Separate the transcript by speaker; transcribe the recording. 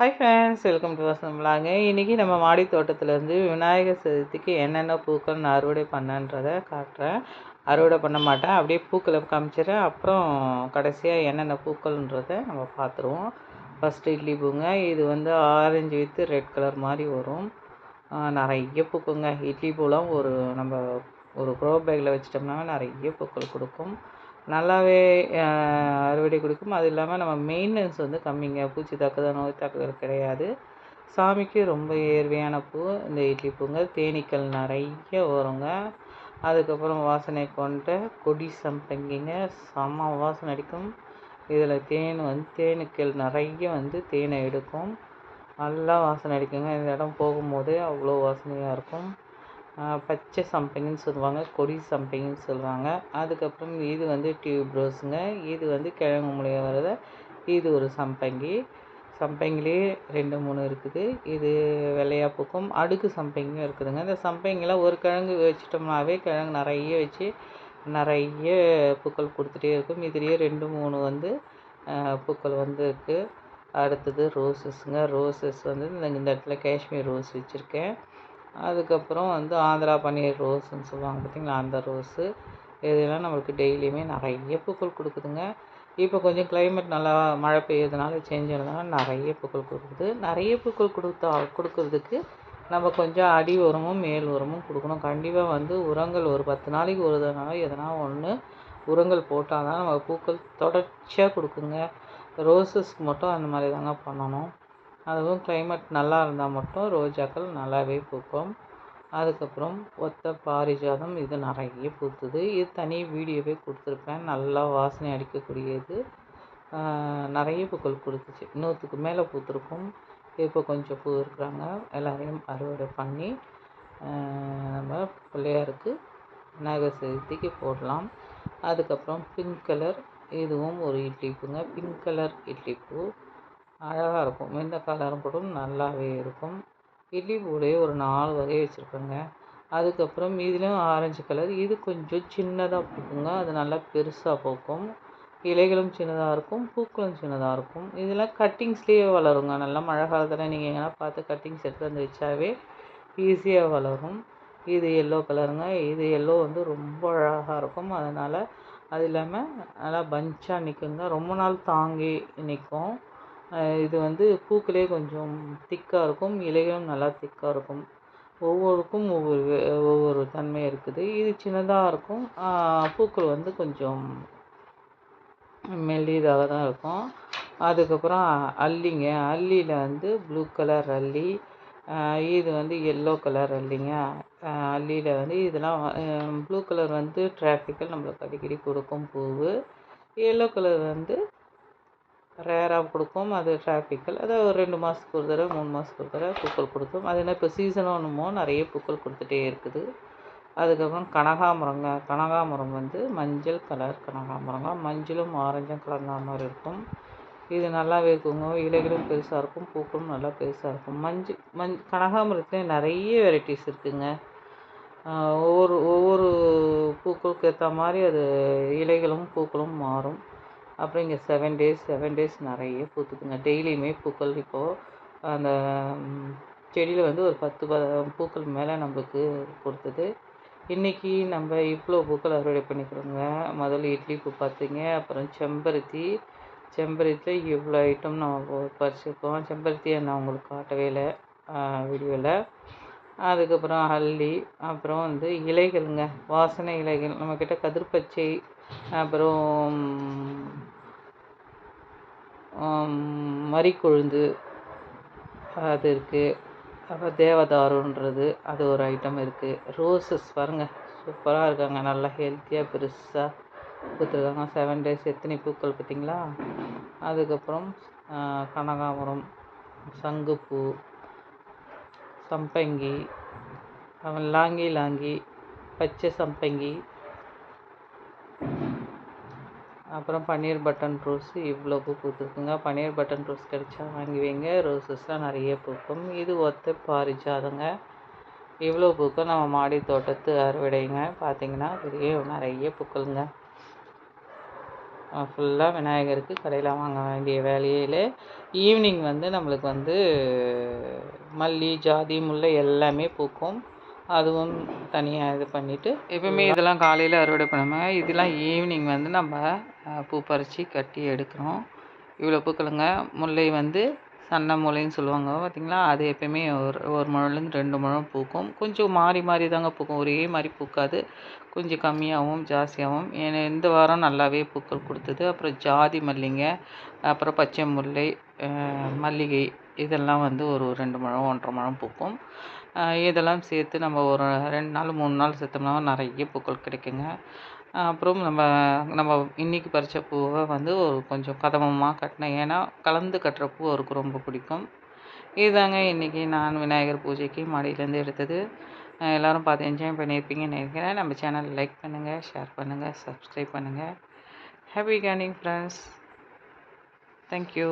Speaker 1: Hi friends welcome to வசம்பலாங்க இன்றைக்கி நம்ம மாடி தோட்டத்துலேருந்து விநாயகர் சதுர்த்திக்கு என்னென்ன பூக்கள் நான் அறுவடை பண்ணன்றதை காட்டுறேன். அறுவடை பண்ண மாட்டேன். அப்படியே பூக்களை காமிச்சிடறேன். அப்புறம் கடைசியாக என்னென்ன பூக்கள்ன்றதை நம்ம பார்த்துருவோம். ஃபஸ்ட்டு இட்லி பூங்க. இது வந்து ஆரஞ்சு வித்து ரெட் கலர் மாதிரி வரும். நிறைய பூக்குங்க. இட்லி பூலாம் ஒரு நம்ம ஒரு க்ரோ பேக்கில் வச்சிட்டோம்னா நிறைய பூக்கள் கொடுக்கும். நல்லாவே அறுவடை கொடுக்கும். அது இல்லாமல் நம்ம மெயின்டெனன்ஸ் வந்து கம்மிங்க. பூச்சி தாக்குதல் நோய் தாக்குதல் கிடையாது. சாமிக்கு ரொம்ப ஏர்வையான பூ இந்த இட்லி பூங்க. தேனீக்கள் நிறைய வருங்க. அதுக்கப்புறம் வாசனை கொண்ட கொடி சம்பங்கிங்க. செம்ம வாசனை அடிக்கும். இதில் தேன் வந்து தேனுக்கள் நிறைய வந்து தேனை எடுக்கும். நல்லா வாசனை அடிக்குங்க. இந்த இடம் போகும்போதே அவ்வளோ வாசனையாக இருக்கும். பச்சை சம்பங்கின்னு சொல்லுவாங்க கொடி சம்பங்கின்னு சொல்லுவாங்க. அதுக்கப்புறம் இது வந்து டியூப் ரோஸுங்க. இது வந்து கிழங்கு மூலிகை வரத இது ஒரு சம்பங்கி. சம்பங்கிலே ரெண்டு மூணு இருக்குது. இது வெள்ளையா பூக்கும். அடுக்கு சம்பங்கியும் இருக்குதுங்க. இந்த சம்பங்கிலாம் ஒரு கிழங்கு வச்சிட்டோம்னாவே கிழங்கு நிறைய வச்சு நிறைய பூக்கள் கொடுத்துட்டே இருக்கும். இதுலேயே ரெண்டு மூணு வந்து பூக்கள் வந்து இருக்குது அடுத்தது ரோசஸ்ங்க ரோசஸ் வந்து இந்த இந்த இடத்துல காஷ்மீர் ரோஸ் வச்சுருக்கேன். அதுக்கப்புறம் வந்து ஆந்திரா பன்னீர் ரோஸுன்னு சொல்லுவாங்க பார்த்திங்களா? அந்த ரோஸு. இதெல்லாம் நம்மளுக்கு டெய்லியுமே நிறைய பூக்கள் கொடுக்குதுங்க. இப்போ கொஞ்சம் கிளைமேட் நல்லா மழை பெய்யறதுனால சேஞ்ச் ஆனதுனால நிறைய பூக்கள் கொடுக்குது. நிறைய பூக்கள் கொடுத்தா கொடுக்கறதுக்கு நம்ம கொஞ்சம் அடி உரமும் மேல் உரமும் கொடுக்கணும். கண்டிப்பாக வந்து உரங்கள் ஒரு பத்து நாளைக்கு ஒரு தடவை எதனா ஒன்று உரங்கள் போட்டால் தான் நம்ம பூக்கள் தொடர்ச்சியாக கொடுக்குங்க. ரோசஸ்க்கு மட்டும் அந்த மாதிரி தாங்க பண்ணணும். அதுவும் கிளைமேட் நல்லா இருந்தால் மட்டும் ரோஜாக்கள் நல்லாவே பூக்கும். அதுக்கப்புறம் ஒத்த பாரிஜாதம் இது நிறைய பூத்துது. இது தனி வீடியோவே கொடுத்துருப்பேன். நல்லா வாசனை அடிக்கக்கூடியது. நிறைய பூக்கள் கொடுத்துச்சு. நூற்றுக்கு மேலே பூத்திருக்கும். இப்போ கொஞ்சம் பூ இருக்கிறாங்க எல்லாரையும் அறுவடை பண்ணி நம்ம பிள்ளையாருக்கு விநாயகர் சதுர்த்திக்கு போடலாம். அதுக்கப்புறம் பிங்க் கலர் இதுவும் ஒரு இட்லி பூங்க. பிங்க் கலர் இட்லி பூ. அழகாக இருக்கும். எந்த கலரும் கூட நல்லாவே இருக்கும். இட்லி பூலே ஒரு நாலு வகை வச்சுருக்கேங்க. அதுக்கப்புறம் இதுலேயும் ஆரஞ்சு கலர். இது கொஞ்சம் சின்னதாக பூக்குங்க அது நல்லா பெருசாக பூக்கும். இலைகளும் சின்னதாக இருக்கும். பூக்களும் சின்னதாக இருக்கும். இதெல்லாம் கட்டிங்ஸ்லேயே வளருங்க. நல்லா மழை காலத்தில் நீங்கள் எங்கன்னா பார்த்து கட்டிங்ஸ் எடுத்து வந்து வச்சாவே ஈஸியாக வளரும். இது எல்லோ கலருங்க. இது எல்லோ வந்து ரொம்ப அழகாக இருக்கும். அதனால் அது இல்லாமல் நல்லா பஞ்சாக நிற்குங்க ரொம்ப நாள் தாங்கி நிற்கும் இது வந்து பூக்களே கொஞ்சம் திக்காக இருக்கும் இலைகளும் நல்லா திக்காக இருக்கும். ஒவ்வொருக்கும் ஒவ்வொரு ஒவ்வொரு தன்மை இருக்குது. இது சின்னதாக இருக்கும். பூக்கள் வந்து கொஞ்சம் மெல்லியதாக தான் இருக்கும். அதுக்கப்புறம் அல்லிங்க. அல்லியில் வந்து ப்ளூ கலர் அல்லி இது வந்து எல்லோ கலர் அல்லிங்க. அல்லியில் வந்து இதெல்லாம் ப்ளூ கலர் வந்து டிராஃபிக்கில் நம்மளுக்கு அடிக்கடி கொடுக்கும் பூவு. எல்லோ கலர் வந்து ரேராக கொடுக்கும். அது டிராஃபிக்கில் அது ஒரு ரெண்டு மாதத்துக்கு ஒரு தடவை மூணு மாதத்துக்கு ஒரு தடவை பூக்கள் கொடுக்கும். அது என்ன இப்போ சீசன் ஒன்றுமோ நிறைய பூக்கள் கொடுத்துட்டே இருக்குது. அதுக்கப்புறம் கனகாமரங்க. கனகாமரம் வந்து மஞ்சள் கலர் கனகாமரங்க. மஞ்சளும் ஆரஞ்சும் கலந்த மாதிரி இருக்கும். இது நல்லாவே இருக்குங்க. இலைகளும் பெருசாக இருக்கும். பூக்களும் நல்லா பெருசாக இருக்கும். மஞ்சள் மஞ் கனகாமரத்துலேயே நிறைய வெரைட்டிஸ் இருக்குதுங்க ஒவ்வொரு ஒவ்வொரு பூக்களுக்கு ஏற்ற மாதிரி அது இலைகளும் பூக்களும் மாறும். அப்புறம் இங்கே செவன் டேஸ் செவன் டேஸ் நிறைய பூத்துக்குங்க. டெய்லியுமே பூக்கள் இப்போது அந்த செடியில் வந்து ஒரு பத்து ப பூக்கள் மேலே நம்மளுக்கு கொடுத்தது. இன்றைக்கி நம்ம இவ்வளோ பூக்கள் அறுவடை பண்ணிக்கிறோங்க. முதல்ல இட்லி பூ பார்த்தீங்க அப்புறம் செம்பருத்தி. செம்பருத்தியில் இவ்வளோ ஐட்டம் நம்ம பறிச்சிருக்கோம். செம்பருத்தியை நான் உங்களுக்கு காட்டவே இல்லை வீடியோவில் அதுக்கப்புறம் அல்லி அப்புறம் வந்து இலைகளுங்க வாசனை இலைகள். நம்மக்கிட்ட கதிர்பச்சை அப்புறம் மறிக்கொழுந்து அது இருக்குது அப்புறம் தேவதாருன்றது அது ஒரு ஐட்டம் இருக்குது ரோசஸ் பாருங்கள் சூப்பராக இருக்காங்க. நல்லா ஹெல்த்தியாக பெருசாக கொடுத்துருக்காங்க. செவன் டேஸ் எத்தனை பூக்கள் பார்த்தீங்களா அதுக்கப்புறம் ஆ, கனகாமரம் சங்குப்பூ சம்பங்கி அப்புறம் லாங்கி லாங்கி பச்சை சம்பங்கி அப்புறம் பன்னீர் பட்டன் ரோஸு இவ்வளோ பூ பூத்துருக்குங்க. பன்னீர் பட்டன் ரோஸ் கிடைச்சா வாங்கி வைங்க. ரோஸஸ்லாம் நிறைய பூக்கும். இது ஒத்த பாரிஜாதங்க. இவ்வளோ பூக்கும். நம்ம மாடி தோட்டத்து அறுவடைங்க. பார்த்தீங்கன்னா பெரிய நிறைய பூக்களுங்க. ஃபுல்லாக விநாயகருக்கு கடையில் வாங்க வேண்டிய வேலையிலே ஈவினிங் வந்து நம்மளுக்கு வந்து மல்லி ஜாதி முல்லை எல்லாமே பூக்கும். அதுவும் தனியாக இது பண்ணிவிட்டு எப்பவுமே இதெல்லாம் காலையில் அறுவடை பண்ணுவாங்க இதெல்லாம் ஈவினிங் வந்து நம்ம பூ பறித்து கட்டி எடுக்கிறோம். இவ்வளோ பூக்களுங்க. முல்லை வந்து சன்ன முல்லைன்னு சொல்லுவாங்க. பார்த்திங்களா அது எப்பயுமே ஒரு ஒரு முழம்லேருந்து ரெண்டு முழம் பூக்கும். கொஞ்சம் மாறி மாறி தாங்க பூக்கும். ஒரே மாதிரி பூக்காது. கொஞ்சம் கம்மியாகவும் ஜாஸ்தியாகவும். ஏன்னா இந்த வாரம் நல்லாவே பூக்கள் கொடுத்தது. அப்புறம் ஜாதி மல்லிங்க அப்புறம் பச்சை முல்லை மல்லிகை இதெல்லாம் வந்து ஒரு ரெண்டு முழம் ஒன்றரை முழம் பூக்கும். இதெல்லாம் சேர்த்து நம்ம ஒரு ரெண்டு நாள் மூணு நாள் சேர்த்தோம்னா நிறைய பூக்கள் கிடைக்குங்க. அப்புறம் நம்ம நம்ம இன்றைக்கி பறித்த பூவை வந்து ஒரு கொஞ்சம் கதவமாக கட்டினேன். ஏன்னா கலந்து கட்டுற பூ அவருக்கு ரொம்ப பிடிக்கும். இதுதாங்க இன்றைக்கி நான் விநாயகர் பூஜைக்கு மாடியிலேருந்து எடுத்தது. எல்லோரும் பார்த்து என்ஜாய் பண்ணியிருப்பீங்கன்னு நினைக்கிறேன். நம்ம சேனல் லைக் பண்ணுங்கள் ஷேர் பண்ணுங்கள் சப்ஸ்கிரைப் பண்ணுங்கள் happy gardening friends thank you